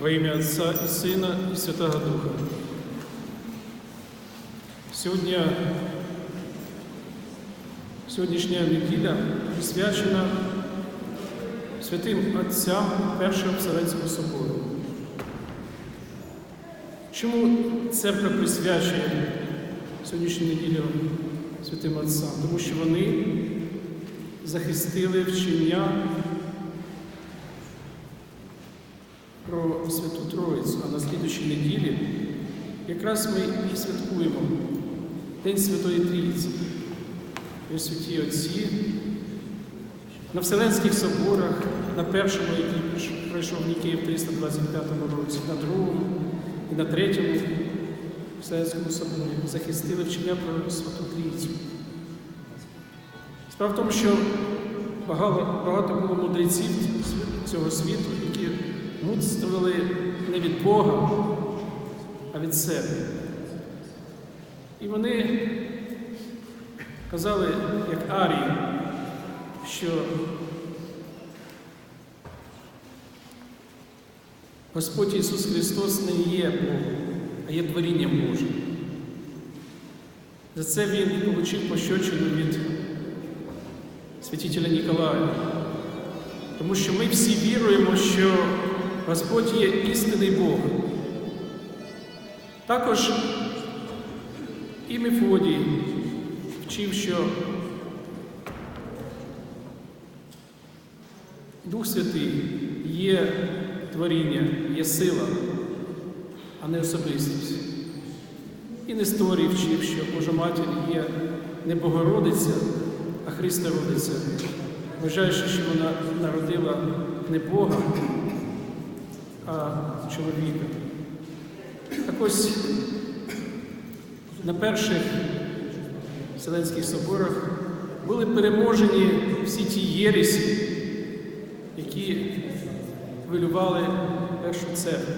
Отця і Сина, і Святого Духа. Сьогодні, сьогоднішня неділя присвячена святим Отцям Першого Вселенського собору. Чому церква присвячує сьогоднішню неділю святим Отцям? Тому що вони захистили вчення про Святу Троїцю, а на слідучій неділі якраз ми і святкуємо День Святої Трійці. Святі Отці на Вселенських соборах, на першому, який пройшов Нікеї в 325 році, на другому і на третьому Вселенському соборі захистили вчення про Святу Трійцю. Справа в тому, що багато, було мудреців цього світу, мудрствували не від Бога, а від себе. І вони казали, як Арії, що Господь Ісус Христос не є Богом, а є творінням Божим. За це Він отримав пощочину від святителя Ніколая. Тому що ми всі віруємо, що Господь є істинний Бог. Також і Мефодій вчив, що Дух Святий є творіння, є сила, а не особистість. І Несторій вчив, що Божа Матір є не Богородиця, а Христа Родиця, вважаючи, що вона народила не Бога, а чоловіка. Так ось на перших Вселенських соборах були переможені всі ті єресі, які хвилювали першу церкву.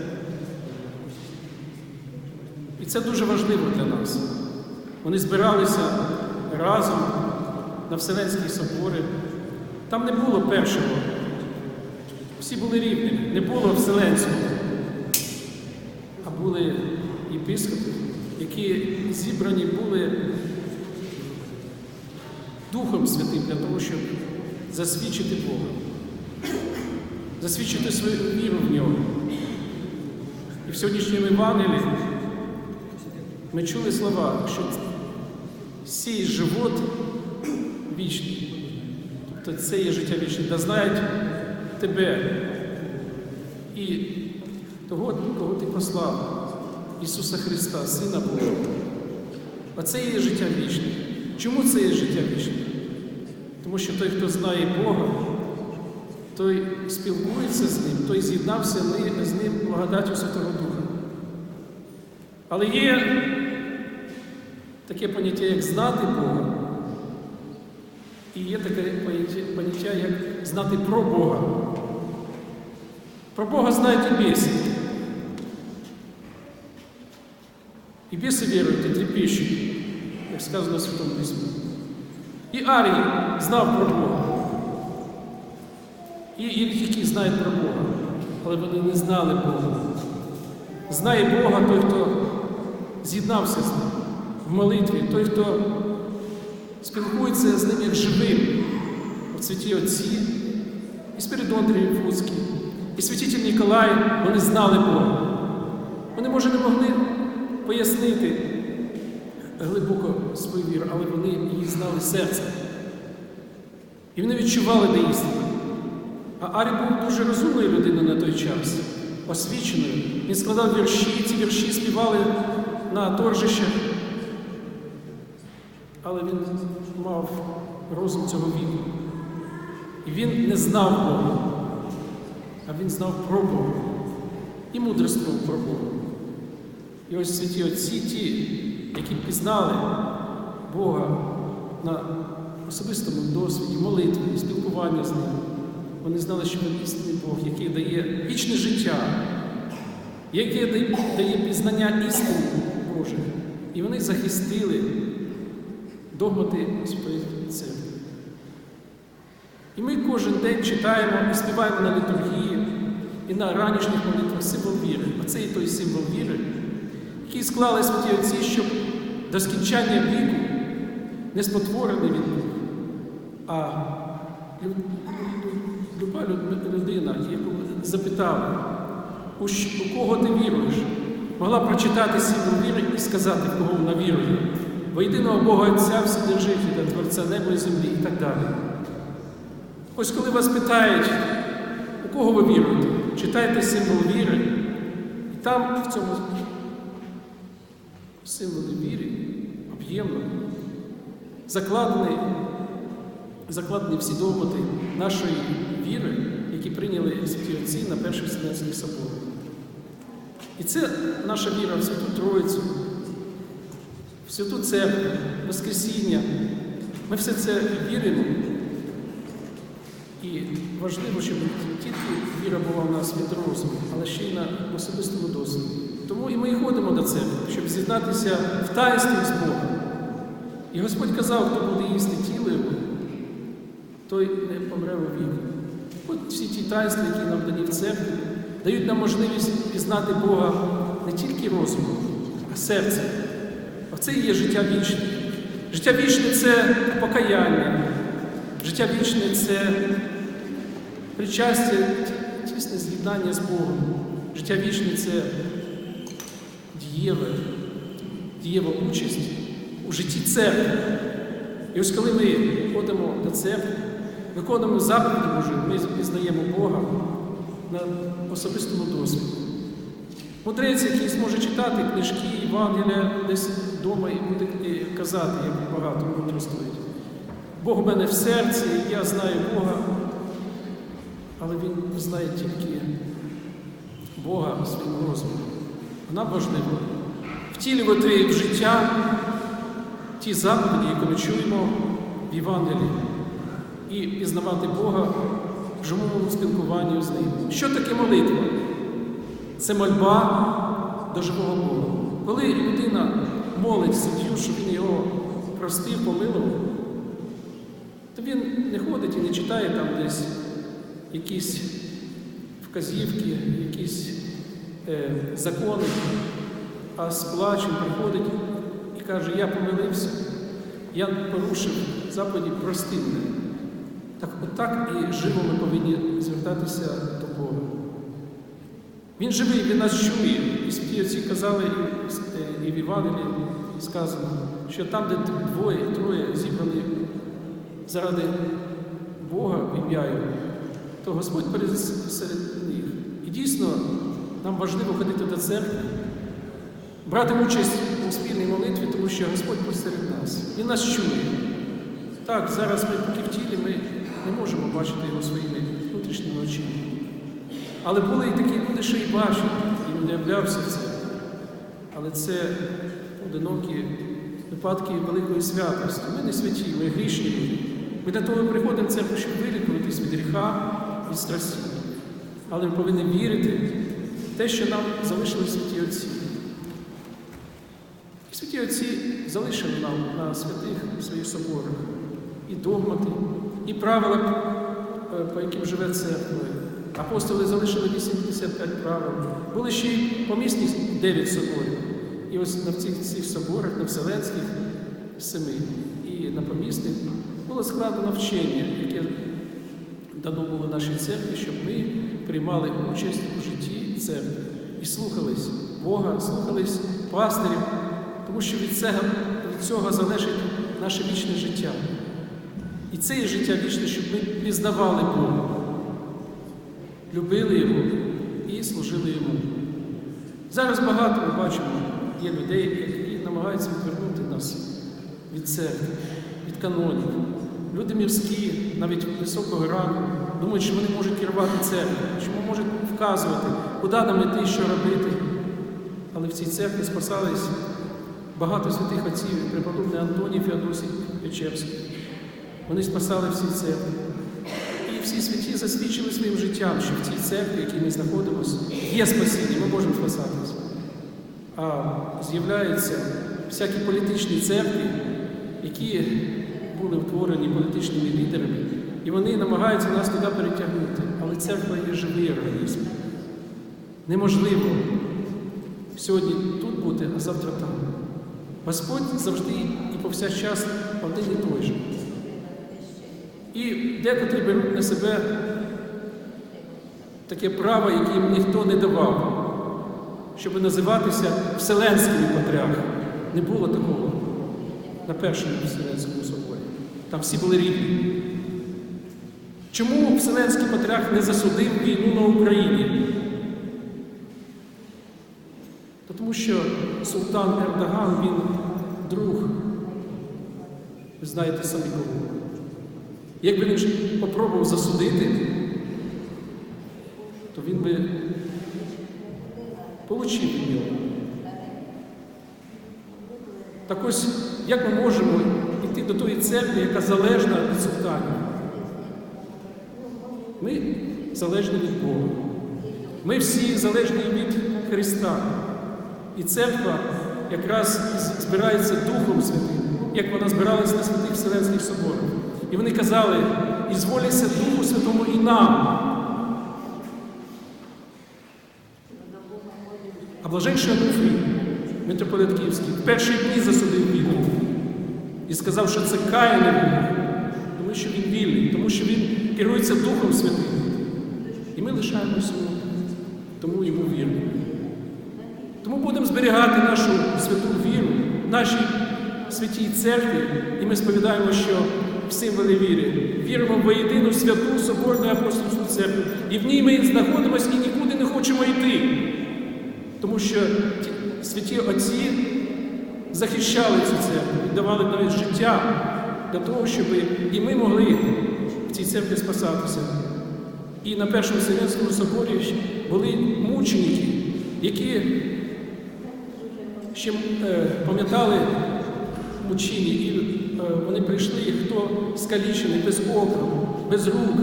І це дуже важливо для нас. Вони збиралися разом на Вселенські собори. Там не було першого. Всі були рівні, не було Вселенського, а були єпископи, які зібрані були Духом Святим для того, щоб засвідчити Бога, засвідчити свою віру в нього. І в сьогоднішньому Євангелії ми чули слова, що сій живот вічний, тобто це є життя вічне, да знають тебе і того, кого ти послав, Ісуса Христа, Сина Божого. А це є життя вічне. Чому це є життя вічне? Тому що той, хто знає Бога, той спілкується з Ним, той з'єднався з Ним благодаттю Святого Духа. Але є таке поняття, як знати Бога, і є таке поняття, як знати про Бога. Про Бога знають і біси. І біси вірують, і трепещуть, як сказано в Святому Письмі. І Арій знав про Бога. І єретики знають про Бога, але вони не знали Бога. Знає Бога той, хто з'єднався з ним в молитві, той, хто спілкується з ним як живим в святі Отці, і Спиридон Трієфуцький, і святитель Ніколай, вони знали Бога. Вони, може, не могли пояснити глибоко свою віру, але вони її знали серцем. І вони відчували істину. А Арій був дуже розумною людиною на той час, освіченою. Він складав вірші, ці вірші співали на торжищах. Але він мав розум цього віку. І він не знав Бога, а він знав про Бога і мудрствував про Бога. І ось святі отці ті, які пізнали Бога на особистому досвіді, молитві, спілкування з Ним, вони знали, що він істинний Бог, який дає вічне життя, який дає пізнання істини Божих. І вони захистили догмати Святої Церкви. І ми кожен день читаємо і співаємо на літургії, і на ранішніх молитвах символ віри. Оце і той символ віри, який склали святі отці, щоб до скінчання віку не спотворений він був, а лю- лю- люба людина, яку запитали, у кого ти віруєш, могла прочитати символ віри і сказати, в кого вона вірує. Во єдиного Бога Отця Вседержителя, Творця неба і землі і так далі. Ось коли вас питають, у кого ви віруєте, читайте символ віри, і там в цьому символі віри об'ємно закладені, закладені всі доводи нашої віри, які прийняли святі отці на перший Вселенський собор. І це наша віра в Святу Троїцю, в Святу Церкву, Воскресіння. Ми все це віримо. І важливо, щоб не тільки віра була в нас від розуму, але ще й на особистому досвіді. Тому і ми ходимо до церкви, щоб з'єднатися в таїнстві з Богом. І Господь казав, хто буде їсти тіло його, той не помре у віку. От всі ті таїнства, які нам дані в церкві, дають нам можливість пізнати Бога не тільки розумом, а серцем. Оце і є життя вічне. Життя вічне це покаяння. Життя вічне це причастя, тісне з'єднання з Богом. Життя вічне це дієве, дієва участь у житті церкви. І ось коли ми ходимо до церкви, виконуємо заповіді Божі, ми пізнаємо Бога на особистому досвіді. Мудрець, який зможе читати книжки, Євангелія десь вдома і буде е, казати, як багато мудрствують. Бог у мене в серці, я знаю Бога, але Він знає тільки Бога своїм розумом. А нам важливо втілювати в життя ті заповіді, які ми чуємо в Євангелії, і пізнавати Бога в живому спілкуванні з Ним. Що таке молитва? Це мольба до живого Бога. Коли людина молить суддю, щоб він його простив, помилував, то він не ходить і не читає там десь якісь вказівки, якісь е, закони, а з плачем приходить і каже, я помилився, я порушив заповіді, прости мене. Так отак і живо ми повинні звертатися до Бога. Він живий, він нас чує. І святі казали, і- в Євангелії сказано, що там, де двоє, троє зібрані заради Бога ім'я Його, то Господь перед серед них. І дійсно нам важливо ходити до церкви, брати участь у спільній молитві, тому що Господь посеред нас. Він нас чує. Так, зараз ми поки в тілі, ми не можемо бачити його своїми внутрішніми очима. Але були і такі люди, що і бачили, і він являвся це. Але це одинокі випадки великої святості. Ми не святі, ми грішні люди. Ми для того приходимо в церкву, щоб вилікуватись від гріха, від страсті. Але ми повинні вірити в те, що нам залишили святі Отці. І святі Отці залишили нам на святих своїх соборах і догмати, і правила, е, по яким живе церква. Апостоли залишили 85 правил. Були ще й помісні 9 соборів. І ось на цих, цих соборах, на Вселенських семи і на помісних було складено вчення, яке дано було нашій церкві, щоб ми приймали участь у житті церкви і слухались Бога, слухались пастирів, тому що від цього, від цього залежить наше вічне життя. І це є життя вічне, щоб ми пізнавали Бога, любили Його і служили Йому. Зараз багато ми бачимо, є людей, які намагаються відвернути нас від церкви, від канонів. Люди мірські, навіть високого рангу, думають, що вони можуть керувати церквою, що вони можуть вказувати, куди нам іти, що робити. Але в цій церкві спасались багато святих отців, преподобний Антоній Феодосій Печерський. Вони спасали всі церкви. І всі святі засвідчили своїм життям, що в цій церкві, в якій ми знаходимося, є спасіння, ми можемо спасатися. А з'являються всякі політичні церкви, які були утворені політичними лідерами, і вони намагаються нас туди перетягнути. Але церква є живий організм. неможливо сьогодні тут бути, а завтра там. Господь завжди і повсякчас один і той же. І декотрі беруть на себе таке право, яке їм ніхто не давав, щоб називатися Вселенськими патріархами. Не було такого на першому Вселенському соборі. Там всі були рівні. Чому Вселенський патріарх не засудив війну на Україні? Та тому що султан Ердоган, він друг, ви знаєте самі кого. Якби він ж попробував засудити, то він би получив від нього. Так ось, як ми можемо йти до тої церкви, яка залежна від султанів? Ми залежні від Бога. Ми всі залежні від Христа. І церква якраз збирається Духом Святим, як вона збиралася на святих Вселенських соборах. І вони казали, і зволіться Духу Святому і нам. А блаженший Ануфрій, митрополит Київський, в перші дні засудив війну і сказав, що це каяне війна, тому що він вільний, тому що він керується Духом Святим. І ми лишаємося тому йому вірним. Тому будемо зберігати нашу святу віру, нашій святій церкві, і ми сповідаємо, що в символі віри віримо в єдину святу Соборну апостольську церкву. І в ній ми знаходимося і нікуди не хочемо йти. Тому що ті святі отці захищали цю церкву, віддавали навіть життя для того, щоб і ми могли в цій церкві спасатися. І на Першому Вселенському соборі були мученики, які ще е, пам'ятали мучині, і е, вони прийшли, хто скалічений, без окон, без рук,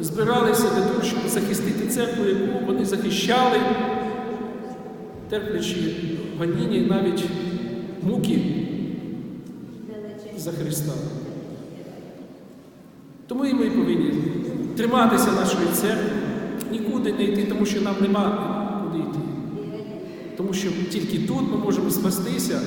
збиралися для того, щоб захистити церкву, яку вони захищали, терплячи гоніння і навіть муки за Христа. Тому і ми повинні триматися нашої церкви, нікуди не йти, тому що нам нема куди йти. Тому що тільки тут ми можемо спастися